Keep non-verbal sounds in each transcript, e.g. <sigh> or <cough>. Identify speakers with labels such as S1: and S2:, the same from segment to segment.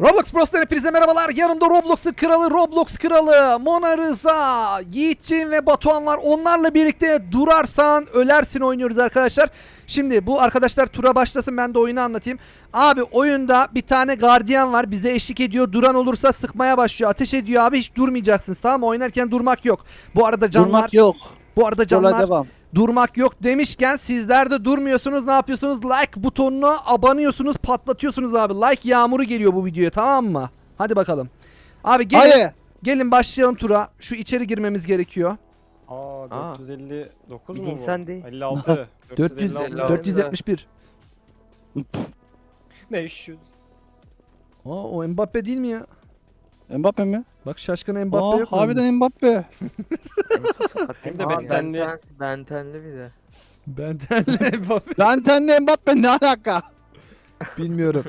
S1: Roblox Bros'tan hepinize merhabalar. Yanımda Roblox'un kralı, Roblox kralı, Mona Rıza, Yiğitciğim ve Batuhan var. Onlarla birlikte durarsan ölersin oynuyoruz arkadaşlar. Şimdi bu arkadaşlar tura başlasın ben de oyunu anlatayım. Abi oyunda bir tane gardiyan var bize eşlik ediyor. Duran olursa sıkmaya başlıyor. Ateş ediyor abi hiç durmayacaksınız tamam mı? Oynarken durmak yok. Bu arada canlar,
S2: Durmak yok.
S1: bu arada
S2: Yola
S1: canlar
S2: devam.
S1: Durmak yok demişken sizler de durmuyorsunuz ne yapıyorsunuz like butonuna abanıyorsunuz patlatıyorsunuz abi like yağmuru geliyor bu videoya tamam mı hadi bakalım abi gelin
S2: Hayır.
S1: gelin başlayalım tura şu içeri girmemiz gerekiyor
S3: Aa
S4: Aa.
S3: 459
S4: Biz
S3: mu bu?
S4: insan değil.
S3: 56.
S1: 400
S3: 456.
S1: 471
S3: 500.
S1: Aa, o Mbappe değil mi ya
S2: Mbappe mi?
S1: bak şaşkın Mbappe
S2: Aa,
S1: yok mu?
S2: harbiden Mbappe.
S3: Hem de
S4: Aa,
S3: bentenli.
S4: benten- bentenli bir de.
S1: ben de <laughs> Mbappe
S2: Lantenle Mbappe ne alaka?
S1: bilmiyorum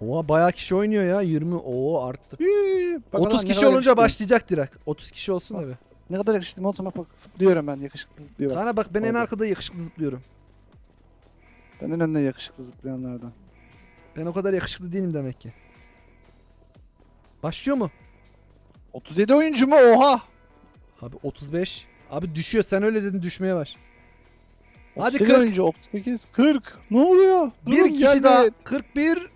S1: Oha bayağı kişi oynuyor ya 20 oo arttı
S2: Hii, bak
S1: 30
S2: adam ne
S1: kişi
S2: kadar
S1: olunca
S2: yakışıklı.
S1: başlayacak direkt 30 kişi olsun abi
S2: Ne kadar yakışıklı olsun bak bak zıplıyorum ben yakışıklı zıplıyorum.
S1: Sana bak ben en
S2: Oldu.
S1: arkada yakışıklı zıplıyorum
S2: Ben en önde yakışıklı zıplayanlardan.
S1: Ben o kadar yakışıklı değilim demek ki Başlıyor mu?
S2: 37 oyuncu mu oha?
S1: Abi 35. Abi düşüyor. Sen öyle dedin düşmeye baş. Hadi
S2: 38
S1: 40.
S2: oyuncu 38 40 ne oluyor?
S1: bir
S2: Durun,
S1: kişi
S2: gelmeyin.
S1: daha. 41.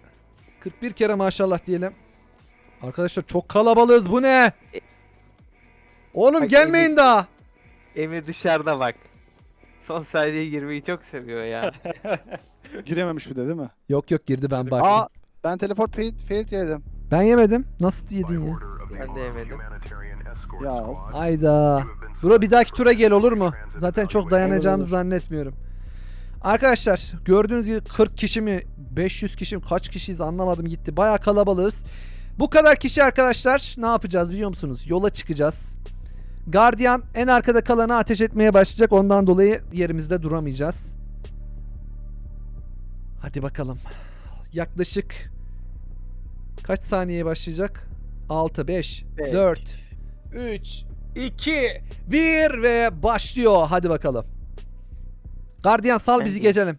S1: 41 kere maşallah diyelim. Arkadaşlar çok kalabalığız. Bu ne? Oğlum
S4: Bak,
S1: gelmeyin
S4: Emir-
S1: daha.
S4: Emir dışarıda bak. Son saniyeye girmeyi çok seviyor ya. <laughs>
S2: Girememiş bir de değil mi?
S1: Yok yok girdi ben baktım.
S2: Aa ben teleport fail, fail yedim.
S1: Ben yemedim. Nasıl yedin ya?
S4: ben de yemedim.
S2: Ya.
S1: Ayda. Bro bir dahaki tura gel olur mu? Zaten çok dayanacağımızı zannetmiyorum. Arkadaşlar gördüğünüz gibi 40 kişi mi 500 kişi mi kaç kişiyiz anlamadım gitti. Baya kalabalığız. Bu kadar kişi arkadaşlar ne yapacağız biliyor musunuz? Yola çıkacağız. Guardian en arkada kalanı ateş etmeye başlayacak. Ondan dolayı yerimizde duramayacağız. Hadi bakalım. Yaklaşık kaç saniyeye başlayacak? 6, 5,
S4: Beş.
S1: 4, 3, 2, 1 ve başlıyor. Hadi bakalım. Gardiyan sal bizi geçelim.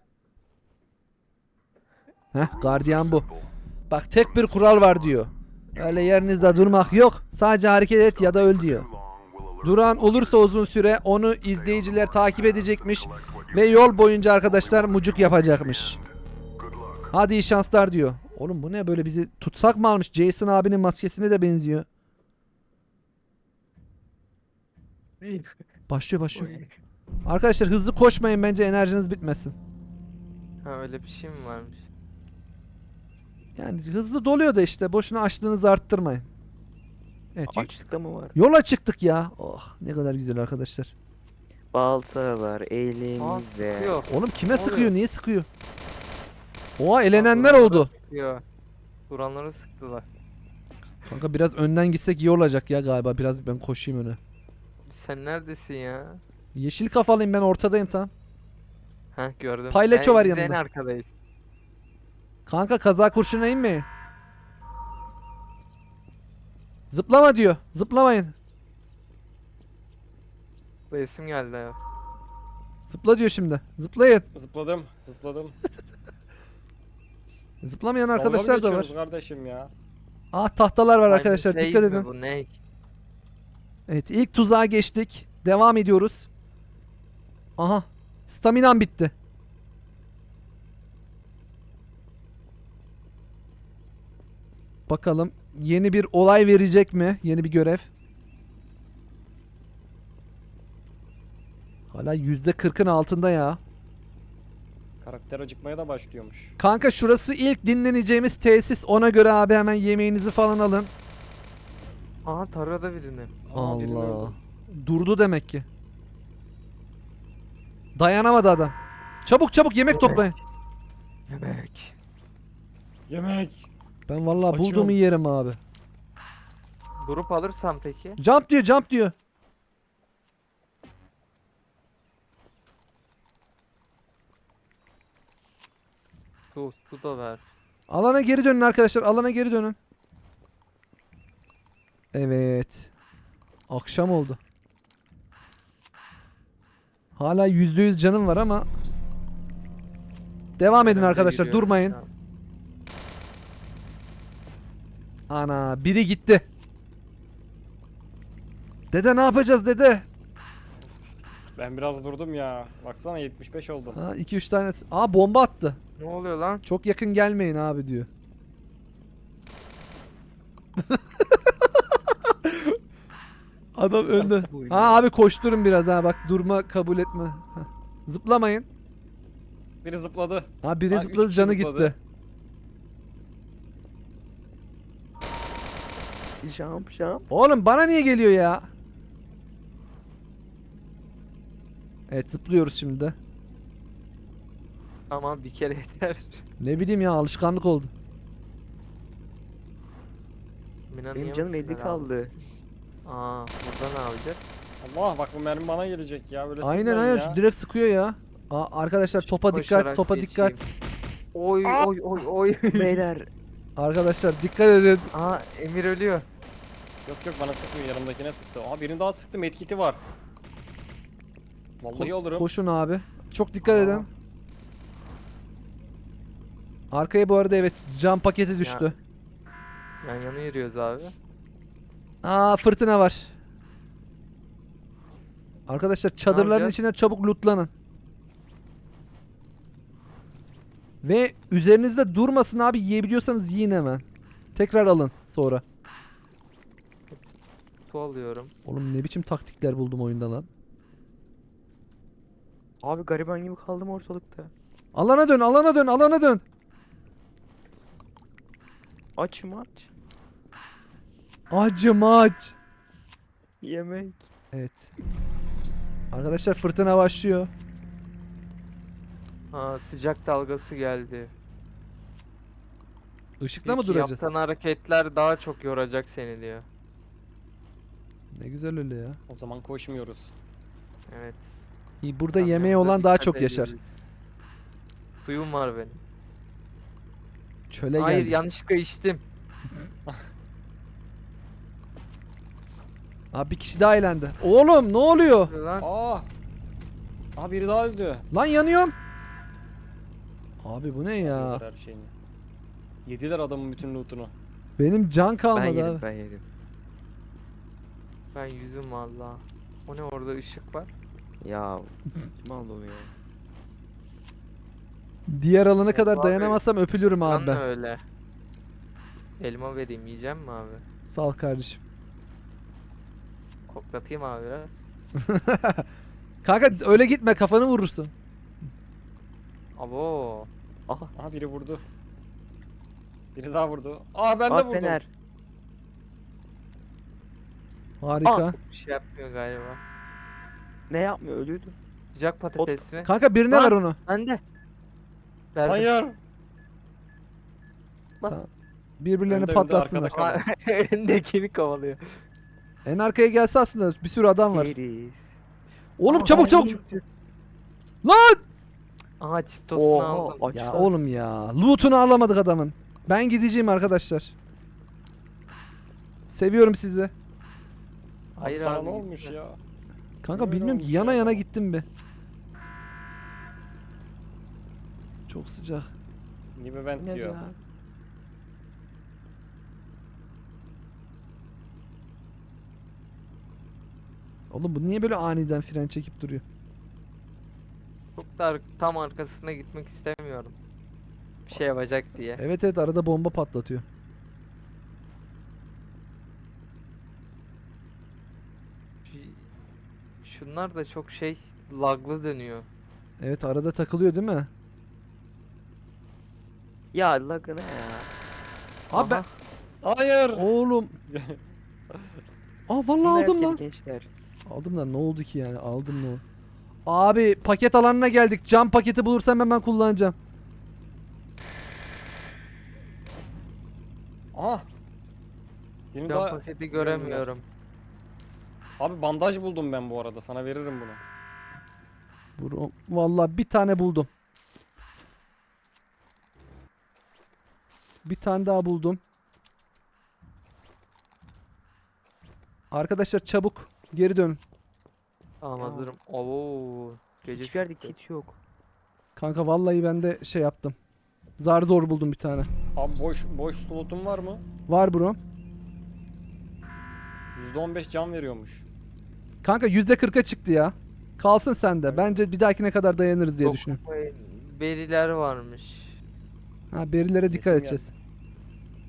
S1: Heh gardiyan bu. Bak tek bir kural var diyor. Öyle yerinizde durmak yok. Sadece hareket et ya da öl diyor. Duran olursa uzun süre onu izleyiciler takip edecekmiş ve yol boyunca arkadaşlar mucuk yapacakmış. Hadi iyi şanslar diyor. Oğlum bu ne böyle bizi tutsak mı almış? Jason abinin maskesine de benziyor. Başlıyor başlıyor. Arkadaşlar hızlı koşmayın bence enerjiniz bitmesin.
S4: ha öyle bir şey mi varmış?
S1: Yani hızlı doluyor da işte boşuna açlığınızı arttırmayın. Evet.
S5: Açlıkta mı var?
S1: Yola çıktık ya. Oh ne kadar güzel arkadaşlar.
S5: Baltalar
S4: Aa
S5: elimizde.
S4: sıkıyor.
S1: Oğlum kime
S4: Ne
S1: sıkıyor? Niye sıkıyor? Oha elenenler
S4: Duranları
S1: oldu.
S4: Sıkıyor. Duranları sıktılar.
S1: Kanka biraz önden gitsek iyi olacak ya galiba. Biraz ben koşayım öne.
S4: Sen neredesin ya?
S1: Yeşil kafalıyım ben ortadayım tam.
S4: Ha gördüm.
S1: Paylaço var
S4: biz En
S1: yanında.
S4: arkadayız.
S1: Kanka kaza kurşuna inmeyin. Zıplama diyor. Zıplamayın.
S4: Bu isim geldi ya.
S1: Zıpla diyor şimdi. Zıplayın.
S3: Zıpladım. Zıpladım.
S1: Zıplamayan arkadaşlar da var.
S3: kardeşim ya.
S1: Ah tahtalar var arkadaşlar
S4: Aynı
S1: dikkat
S4: şey mi
S1: edin.
S4: Bu ne?
S1: Evet ilk tuzağa geçtik. Devam ediyoruz. Aha. Staminam bitti. Bakalım yeni bir olay verecek mi? Yeni bir görev. Hala %40'ın altında ya.
S3: Karakter acıkmaya da başlıyormuş.
S1: Kanka şurası ilk dinleneceğimiz tesis. Ona göre abi hemen yemeğinizi falan alın.
S4: Aha tarada birini.
S3: Aa, birini
S1: Allah. Durdu demek ki. Dayanamadı adam. Çabuk çabuk yemek toplayın.
S4: Yemek.
S3: Yemek.
S1: Ben vallahi
S3: Açıyorum.
S1: bulduğumu yerim abi.
S4: Durup alırsam peki?
S1: Jump diyor jump diyor.
S4: Su, su da ver.
S1: Alana geri dönün arkadaşlar. Alana geri dönün. Evet. Akşam oldu. Hala %100 canım var ama Devam edin
S4: Ben de
S1: arkadaşlar
S4: gidiyorum
S1: durmayın. Ana biri gitti. Dede ne yapacağız dede?
S3: Ben biraz durdum ya. Baksana 75 oldum.
S1: Ha 2 3 tane. Aa bomba attı.
S4: Ne oluyor lan?
S1: Çok yakın gelmeyin abi diyor. <laughs> Adam önde. Ha abi koşturun biraz ha bak durma kabul etme. Hah. Zıplamayın.
S3: Biri zıpladı.
S1: Ha biri
S3: Ha, üç
S1: zıpladı
S3: kişi
S1: canı
S3: zıpladı.
S1: gitti.
S5: Jump jump.
S1: Oğlum bana niye geliyor ya? Evet zıplıyoruz şimdi de.
S4: Tamam bir kere yeter.
S1: Ne bileyim ya alışkanlık oldu.
S4: Mina
S5: Benim
S4: niye
S5: canım
S4: mısın
S5: 50
S4: herhalde?
S5: kaldı.
S4: Aa burada ne yapacak?
S3: Allah bak bu mermi bana gelecek ya. Böyle
S1: Aynen
S3: sıkmayın
S1: aynen
S3: ya.
S1: şu direkt sıkıyor ya. Aa, arkadaşlar topa dikkat
S4: Koşarak
S1: topa dikkat.
S4: geçeyim. Oy oy oy oy. <laughs>
S5: Beyler.
S1: Arkadaşlar dikkat edin.
S4: Aa Emir ölüyor.
S3: Yok yok bana sıkmıyor yanımdakine sıktı. Aa birini daha sıktı medkiti var. Vallahi
S1: Ko-
S3: olurum.
S1: Koşun abi. Çok dikkat
S3: Aa.
S1: edin. Arkaya bu arada evet cam paketi düştü.
S4: Yan yana yürüyoruz abi.
S1: Aa fırtına var. Arkadaşlar çadırların içine çabuk lootlanın. Ve üzerinizde durmasın abi yiyebiliyorsanız yiyin hemen. Tekrar alın sonra.
S4: Tu alıyorum.
S1: Oğlum ne biçim taktikler buldum oyunda lan.
S5: Abi gariban gibi kaldım ortalıkta.
S1: Alana dön alana dön alana dön.
S5: Açım aç.
S1: Acım aç.
S5: Yemek.
S1: Evet. Arkadaşlar fırtına başlıyor.
S4: Ha sıcak dalgası geldi.
S1: Işıkta mı duracağız?
S4: Yaptığın hareketler daha çok yoracak seni diyor.
S1: Ne güzel öyle ya.
S3: O zaman koşmuyoruz.
S4: Evet.
S1: İyi, Burada
S4: Kamyonda
S1: yemeği olan daha
S4: dikkat
S1: çok yaşar.
S4: ediyoruz. Suyum var benim.
S1: Çöle
S4: Hayır
S1: geldik.
S4: yanlışlıkla içtim. <laughs>
S1: Abi bir kişi daha eğlendi. Oğlum ne oluyor?
S4: Lan
S3: Aa! Aa biri daha öldü.
S1: Lan yanıyorum. Abi bu ne ya?
S3: Her şeyini. Yediler adamın bütün lootunu.
S1: Benim can
S5: Ben
S1: kalmadı
S5: yedim
S1: abi.
S5: ben yedim.
S4: ben yüzüm valla. O ne orada ışık var?
S5: Ya mal o ya.
S1: Diğer alana kadar
S4: Abi,
S1: dayanamazsam öpülürüm abi ben.
S4: öyle. Elma vereyim yiyeceğim mi abi?
S1: Sağ ol kardeşim.
S4: Koklatayım abi biraz. <laughs>
S1: Kanka öyle gitme kafanı vurursun.
S4: Abo.
S5: Aha.
S3: Aha biri vurdu. Biri daha vurdu. Aa ben de
S5: Aa,
S3: vurdum.
S5: Fener.
S1: Harika.
S4: Bir şey yapmıyor galiba.
S5: Ne yapmıyor ölüyordu.
S4: Sıcak patates mi?
S1: Kanka birine
S4: Lan.
S1: ver onu.
S4: Bende. Verdim.
S3: Hayır.
S1: Birbirlerini
S3: Önde, önde,
S1: patlatsınlar.
S3: arkada kal.
S4: Aa, <laughs> Elindekini kovalıyor.
S1: En arkaya gelse aslında bir sürü adam var. Oğlum
S5: Aa,
S1: çabuk çabuk. Lan!
S4: Aha çitosunu
S5: Oha
S4: aldım.
S5: aç
S1: Ya oğlum ya. Loot'unu alamadık adamın. Ben gideceğim arkadaşlar. Seviyorum sizi.
S4: Hayır
S3: Sana
S4: abi,
S3: ne olmuş ya?
S1: Kanka
S3: Öyle
S1: bilmiyorum ki
S3: olmuş
S1: yana
S3: ya.
S1: yana gittim be. Çok sıcak.
S3: Nibe vent
S5: Ne
S3: diyor.
S5: ya?
S1: Oğlum bu niye böyle aniden fren çekip duruyor?
S4: Çok da ar- tam arkasına gitmek istemiyorum. Bir şey yapacak diye.
S1: Evet evet arada bomba patlatıyor.
S4: Ş- Şunlar da çok şey laglı dönüyor.
S1: Evet arada takılıyor değil mi?
S5: Ya lagı ne ya?
S1: Abi ben...
S3: Hayır.
S1: Oğlum. <laughs> Aa vallahi aldım lan.
S5: Gençler.
S1: Aldım lan ne oldu ki yani aldım ne? Abi paket alanına geldik. Cam paketi bulursam hemen kullanacağım.
S3: Aha. Benim
S4: Can
S3: daha...
S4: paketi göremiyorum.
S3: Abi bandaj buldum ben bu arada. Sana veririm bunu.
S1: Bro, vallahi bir tane buldum. Bir tane daha buldum. Arkadaşlar çabuk geri dönün.
S4: Tamam hazırım. Oo. Gece
S5: Hiçbir yerde
S4: çıktı.
S5: kit yok.
S1: Kanka vallahi ben de şey yaptım. Zar zor buldum bir tane.
S3: Abi boş boş slotun var mı?
S1: Var bro.
S3: %15 can veriyormuş.
S1: Kanka %40'a çıktı ya. Kalsın sende. Bence bir dahakine kadar dayanırız diye düşünüyorum.
S4: e, Beriler varmış.
S1: Ha berilere dikkat
S3: Kesin
S1: edeceğiz.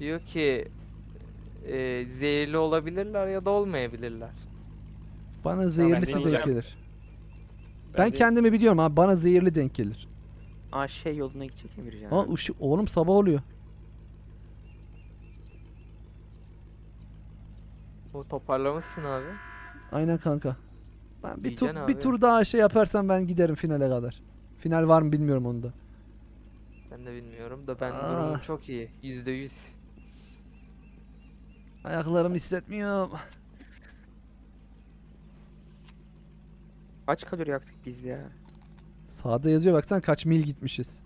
S4: Diyor ki e, zehirli olabilirler ya da olmayabilirler.
S1: Bana zehirlisi denk
S3: deneyeceğim.
S1: gelir. Ben,
S3: de-
S1: kendimi biliyorum abi. Bana zehirli denk gelir.
S5: Aa şey yoluna gidecek Emircan.
S1: Aa ışık oğlum sabah oluyor.
S4: O toparlamışsın abi.
S1: Aynen kanka. Ben bir tur
S4: Yiyeceksin
S1: bir tur daha şey yaparsam ben giderim finale kadar. Final var mı bilmiyorum onu da.
S4: Ben de bilmiyorum da ben
S1: Aa.
S4: durumum çok iyi. Yüzde yüz.
S1: Ayaklarımı hissetmiyorum.
S5: Kaç kalori yaktık biz ya?
S1: Sağda yazıyor baksan kaç mil gitmişiz.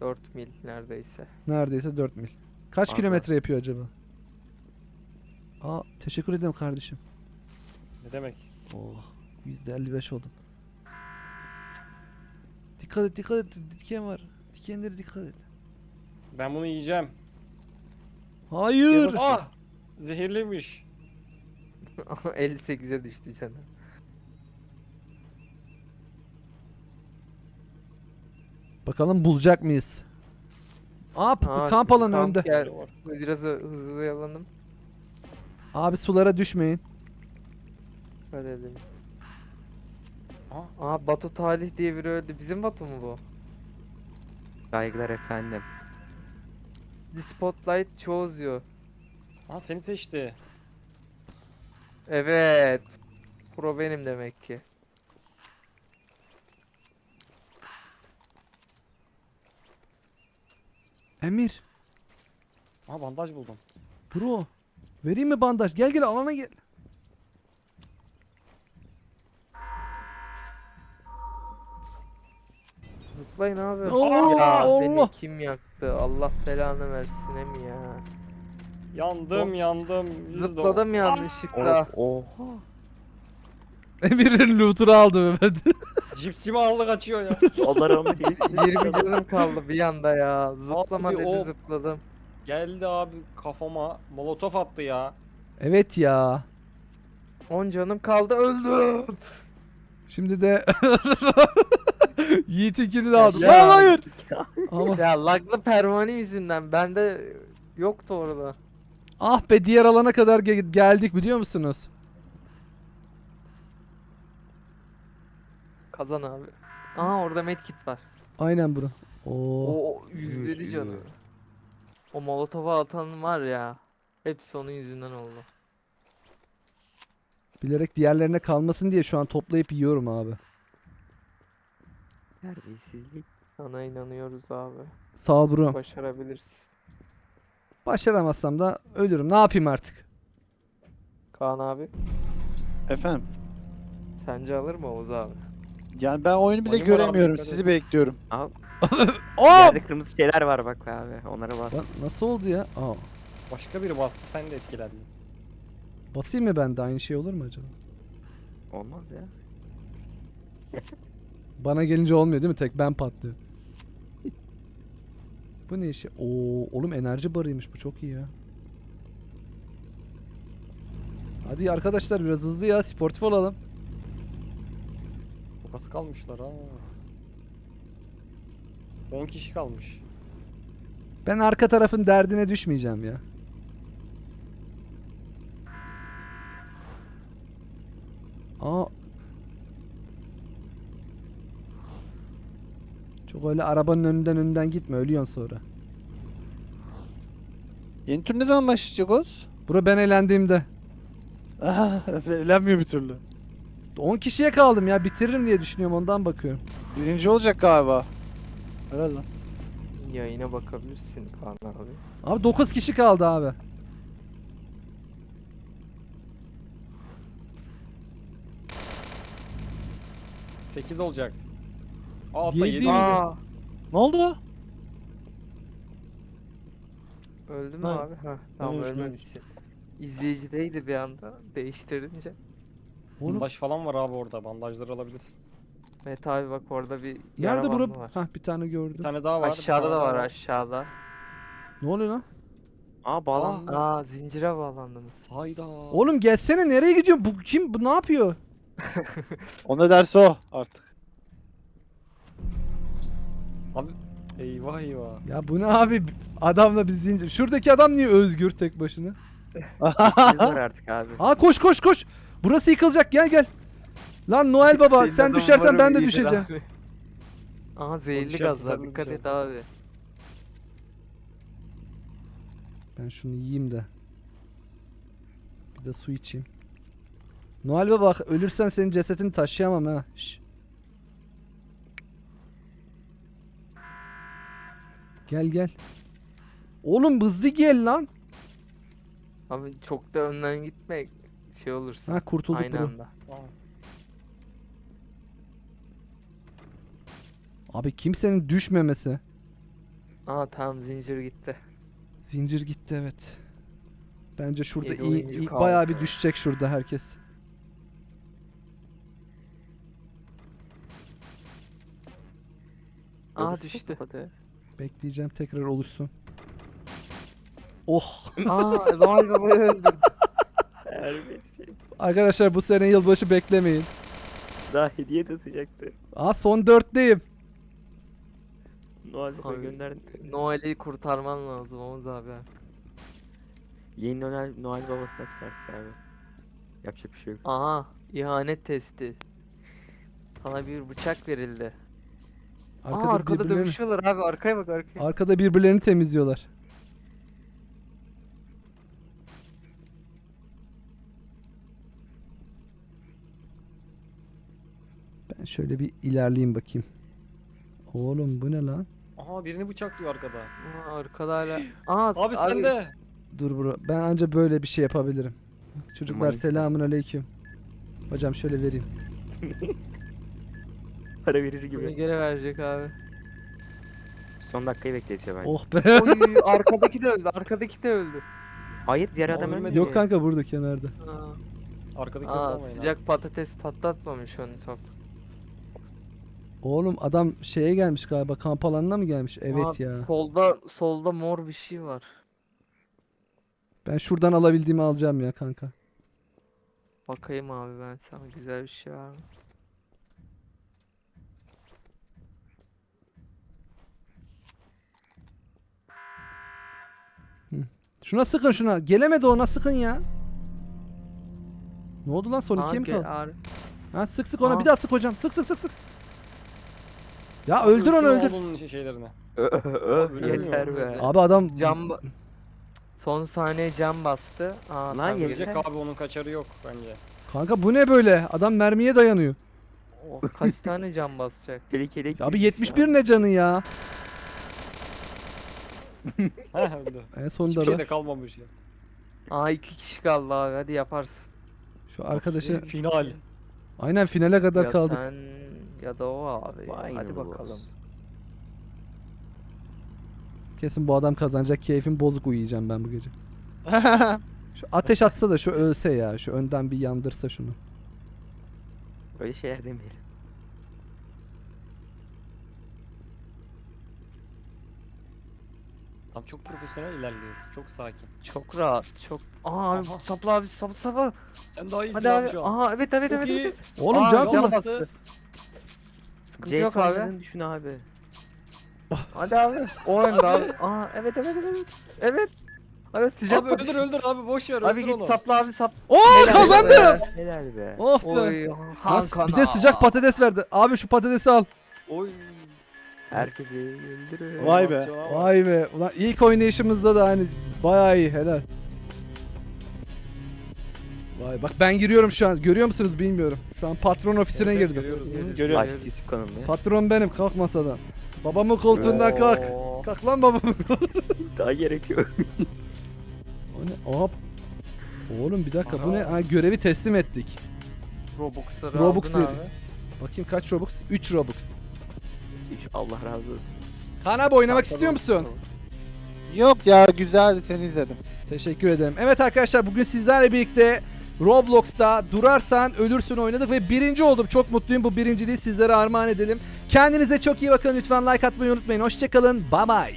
S4: 4 mil neredeyse.
S1: Neredeyse 4 mil. Kaç
S5: Kanka.
S1: kilometre yapıyor acaba? Aa teşekkür ederim kardeşim.
S3: Ne demek?
S1: Oh %55 oldum. Dikkat et dikkat et diken var. Dikenlere dikkat et.
S3: Ben bunu yiyeceğim.
S1: Hayır.
S3: Ah! Zehirliymiş.
S4: 58'e <laughs> düştü canım.
S1: Bakalım bulacak mıyız? Aa
S4: Aa,
S1: kamp alanı
S4: kamp
S1: önde.
S4: yer-. Biraz hı- hızlı yalanım.
S1: Abi sulara düşmeyin.
S3: Aa,
S4: Aa Batu Talih diye biri öldü. Bizim Batu mu bu?
S5: Saygılar efendim.
S4: The Spotlight chose you.
S3: Aa seni seçti.
S4: Evet. Pro benim demek ki.
S1: Emir.
S3: Aa bandaj buldum.
S1: Bro. Vereyim mi bandaj? Gel gel alana gel.
S4: Zıplayın abi. Ya
S1: Allah.
S4: beni kim yaktı? Allah belanı versin hem ya.
S3: Yandım yandım. Yüzde
S4: Zıpladım yanlışlıkla.
S5: Oh. <laughs>
S1: Emir'in loot'unu aldı Mehmet. <laughs>
S3: Cipsimi aldı kaçıyor ya.
S5: Allah rahmet eylesin.
S4: 20 canım kaldı bir anda ya. Zıplama
S3: Abi
S4: dedi
S3: o-
S4: zıpladım.
S3: Geldi abi kafama. Molotof attı ya.
S1: evet ya.
S4: 10 canım kaldı öldüm.
S1: Şimdi de <laughs> Yiğit'inkini de aldım.
S4: Ya.
S1: Lan hayır. Ama
S4: ya laglı pervane yüzünden bende yoktu orada.
S1: Ah be diğer alana kadar ge- geldik biliyor musunuz?
S4: Kazan abi. Aha orada medkit var.
S1: Aynen bro. Oo.
S4: O yüzleri canı. O molotofa atan var ya. Hepsi onun yüzünden oldu.
S1: Bilerek diğerlerine kalmasın diye şu an toplayıp yiyorum abi.
S5: Terbiyesizlik.
S4: Sana inanıyoruz abi.
S1: Sağ ol bro.
S4: Başarabilirsin.
S1: Başaramazsam da ölürüm. Ne yapayım artık?
S4: Kaan abi.
S2: Efendim.
S4: Sence alır mı Oğuz abi?
S2: Yani ben oyunu bile
S3: Oyun var abi,
S2: göremiyorum.
S3: dikkat
S2: Sizi bekliyorum.
S5: Abi
S1: Oo! <laughs>
S5: yerde kırmızı şeyler var bak abi. Onlara bas.
S1: Lan nasıl oldu ya? Aa.
S3: Başka biri bastı sen de etkilendin.
S1: Basayım mı ben de aynı şey olur mu acaba?
S5: Olmaz ya.
S1: Bana gelince olmuyor değil mi? Tek ben patlıyorum. Bu ne işi? Oo, oğlum enerji barıymış bu çok iyi ya. Hadi arkadaşlar biraz hızlı ya sportif olalım.
S3: Çok az kalmışlar ha. 10 kişi kalmış.
S1: Ben arka tarafın derdine düşmeyeceğim ya. Aa. Çok öyle arabanın önünden önünden gitme ölüyorsun sonra.
S2: Yeni tur ne zaman başlayacak Oz?
S1: Bura ben elendiğimde.
S2: Ah, <laughs> eğlenmiyor bir türlü.
S1: 10 kişiye kaldım ya bitiririm diye düşünüyorum ondan bakıyorum.
S2: Birinci olacak galiba. Helal lan.
S4: Yayına bakabilirsin Kaan abi.
S1: Abi 9 kişi kaldı abi.
S3: Sekiz olacak. Aa hatta
S1: Yedi
S3: 7
S1: mi?
S4: Aa,
S2: Ne oldu?
S4: öldü mü abi? Ha, tamam
S2: Ölmüş,
S4: ölmemişsin. İzleyicideydi bir anda değiştirince.
S1: Oğlum
S3: Bandaj falan var abi orada. Bandajları alabilirsin.
S4: Mete abi bak orada bir yara
S1: Nerede
S4: bandı
S1: bura?
S4: var.
S1: Hah bir tane gördüm.
S3: Bir tane daha var. bir
S4: Aşağıda
S3: tane
S4: da
S3: daha
S4: var aşağıda.
S1: Ne oluyor lan?
S5: Aa bağlandı.
S4: Aa zincire bağlandınız.
S3: Hayda.
S1: Oğlum gelsene nereye gidiyorsun? Bu kim? Bu ne yapıyor? <laughs>
S2: O ne derse o artık.
S3: Abi eyvah eyvah.
S1: Ya bu ne abi? Adamla biz zincir. Şuradaki adam niye özgür tek başına?
S5: Biz var artık abi.
S1: Aa koş koş koş. Burası yıkılacak. Gel gel. Lan Noel Baba
S4: Senin
S1: sen düşersen ben de
S4: iyidir
S1: düşeceğim.
S4: abi. Aha zehirli
S3: düşersin,
S4: gazlar
S3: sen de
S4: dikkat et abi.
S1: Ben şunu yiyeyim de. Bir de su içeyim. Noel Baba bak ölürsen senin cesetini taşıyamam ha. Şş. Gel gel. Oğlum hızlı gel lan.
S4: Abi çok da önden gitme şey olursun.
S1: Ha kurtulduk
S4: Aynı
S1: bro.
S4: anda.
S1: Abi kimsenin düşmemesi.
S4: Aa tamam zincir gitti.
S1: Zincir gitti evet. Bence şurada
S4: Yedi
S1: iyi,
S4: oyuncu
S1: iyi-
S4: kaldı.
S1: bayağı bir düşecek şurada herkes.
S4: Aa düştü.
S5: hadi.
S1: Bekleyeceğim tekrar oluşsun. Oh. <laughs>
S4: Aa Noel Baba'yı öldürdü.
S5: Terbiyesiz.
S1: Arkadaşlar bu sene yılbaşı beklemeyin.
S5: Daha hediye de sıcaktı.
S1: Aa son dörtteyim.
S5: Noel Baba
S4: Abi. Noel'i kurtarman lazım Oğuz abi.
S5: Yeni Noel, Noel babasına sıkarsın abi. Yapacak bir şey yok.
S4: Aha ihanet testi. Sana bir bıçak verildi.
S1: Arkada,
S4: Aa arkada
S1: birbirlerini,
S4: dövüşüyorlar abi arkaya bak arkaya.
S1: arkada birbirlerini temizliyorlar. Ben şöyle bir ilerleyeyim bakayım. Oğlum bu ne lan?
S3: Aha birini bıçaklıyor arkada.
S4: Aa arkada hala. Aa <gasps>
S3: Abi sen de.
S1: Dur bro. Ben anca böyle bir şey yapabilirim. Çocuklar
S5: Umarım.
S1: selamun aleyküm. Hocam şöyle vereyim. <laughs>
S5: Para verir
S4: Bunu
S5: gibi.
S4: geri verecek abi.
S5: Son dakikayı bekletiyor bence.
S1: Oh be.
S4: Oy <laughs> arkadaki de öldü arkadaki de öldü.
S5: Hayır diğer adam ölmedi.
S1: Yok kanka burada kenarda.
S4: Aa,
S3: Arkadaki
S4: Aa sıcak patates patlatmamış onu çok.
S1: Oğlum adam şeye gelmiş galiba kamp alanına mı gelmiş? Evet
S4: Aa,
S1: ya.
S4: Solda solda mor bir şey var.
S1: Ben şuradan alabildiğimi alacağım ya kanka.
S4: Bakayım abi ben sana güzel bir şey var mı?
S1: Şuna sıkın şuna. Gelemedi ona sıkın ya. Ne oldu lan son ikiye mi kaldı? Ha sık sık ona
S4: Aa.
S1: bir daha sık hocam. Sık sık sık sık. Ya öldür onu öldür.
S3: oğlum şey- şeylerini.
S5: Yeter be.
S1: Abi adam
S4: Cam ba- Son saniye cam bastı. Aa,
S5: Lan
S4: tamam,
S5: yeter.
S3: Ölecek
S4: yeter.
S3: abi onun kaçarı yok bence.
S1: kanka bu ne böyle? Adam mermiye dayanıyor.
S4: Oh, kaç tane cam basacak?
S5: Tehlikeli.
S1: Abi 71 ne canı ya? <laughs>
S3: Heh öldü.
S1: En sonunda
S3: Hiçbir şey
S1: da
S3: de kalmamış ya.
S4: Aa iki kişi kaldı abi hadi yaparsın.
S1: şu arkadaşı
S3: Final.
S1: aynen finale kadar
S4: ya
S1: kaldık.
S4: sen ya da o abi.
S5: Vay
S4: hadi
S5: be
S4: bakalım.
S5: olsun.
S1: Kesin bu adam kazanacak. Keyfim bozuk uyuyacağım ben bu gece. <laughs> Şu ateş atsa da şu ölse ya. Şu önden bir yandırsa şunu.
S5: Öyle şeyler demeyelim.
S3: Tam çok profesyonel ilerliyoruz. Çok sakin.
S4: Çok rahat. Çok. Aa abi
S3: Aha.
S4: sapla abi sapla sapla.
S3: Sen daha iyisin
S4: Hadi
S3: abi
S4: abi.
S3: şu an.
S4: Aha evet evet
S3: Çok
S4: evet.
S3: iyi.
S4: evet.
S1: Oğlum
S4: Aa,
S1: can
S4: can bastı. Sıkıntı yok abi.
S5: düşün abi.
S4: Hadi abi. O önde abi. Aa evet evet evet. Evet. Evet sıcak
S3: Abi öldür öldür abi boş ver
S4: Abi
S3: öldür
S4: git
S3: onu.
S4: sapla abi sap.
S1: Oo
S4: Helal
S1: kazandı.
S4: be.
S5: Helal be.
S1: Oh be.
S4: Oy. Hakan
S1: bir de sıcak patates verdi. Abi şu patatesi al.
S3: Oy.
S5: Herkesi öldürür.
S2: Vay be.
S1: Vay be. Ulan ilk oynayışımızda da hani bayağı iyi helal. Vay bak ben giriyorum şu an. Görüyor musunuz bilmiyorum. Şu an patron ofisine
S3: Evet,
S1: girdim.
S3: görüyoruz.
S2: Görüyorum.
S5: Live YouTube kanalı.
S1: Patron benim kalk masadan. Babamın koltuğundan kalk.
S4: Oo.
S1: Kalk lan babamın
S5: Daha gerek yok. <laughs>
S1: O ne? Hop. Oğlum bir dakika bu
S3: Aha.
S1: ne? Ha, görevi teslim ettik.
S4: Robux'ları
S1: Robux
S4: aldın abi.
S1: Bakayım kaç Robux? 3 Robux.
S5: Allah razı olsun.
S1: Kaan abi oynamak
S3: Tabii,
S1: istiyor musun?
S2: Yok ya güzel seni izledim.
S1: Teşekkür ederim. Evet arkadaşlar bugün sizlerle birlikte Roblox'ta durarsan ölürsün oynadık ve birinci oldum. Çok mutluyum. Bu birinciliği sizlere armağan edelim. Kendinize çok iyi bakın. Lütfen like atmayı unutmayın. Hoşçakalın. Bye bye.